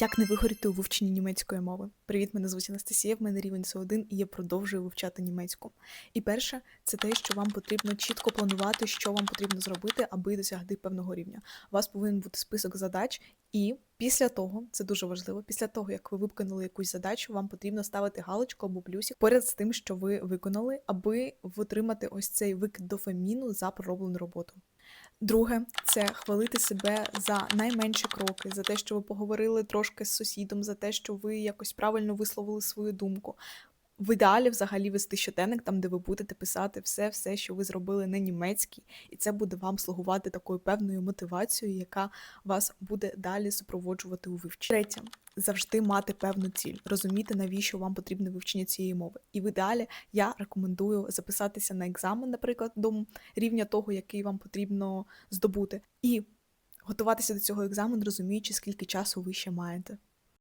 Як не вигоріти у вивченні німецької мови? Привіт, мене звуть Анастасія, в мене рівень С1 і я продовжую вивчати німецьку. І перше, це те, що вам потрібно чітко планувати, що вам потрібно зробити, аби досягти певного рівня. У вас повинен бути список задач, і після того, це дуже важливо, після того, як ви виконали якусь задачу, вам потрібно ставити галочку або плюсик поряд з тим, що ви виконали, аби отримати ось цей викид дофаміну за пророблену роботу. Друге, це хвалити себе за найменші кроки, за те, що ви поговорили трошки з сусідом, за те, що ви якось правильно висловили свою думку. В ідеалі взагалі вести щоденник, там, де ви будете писати все, все, що ви зробили на німецькій, і це буде вам слугувати такою певною мотивацією, яка вас буде далі супроводжувати у вивченні. Третє, завжди мати певну ціль, розуміти, навіщо вам потрібне вивчення цієї мови. І в ідеалі я рекомендую записатися на екзамен, наприклад, до рівня того, який вам потрібно здобути, і готуватися до цього екзамену, розуміючи, скільки часу ви ще маєте.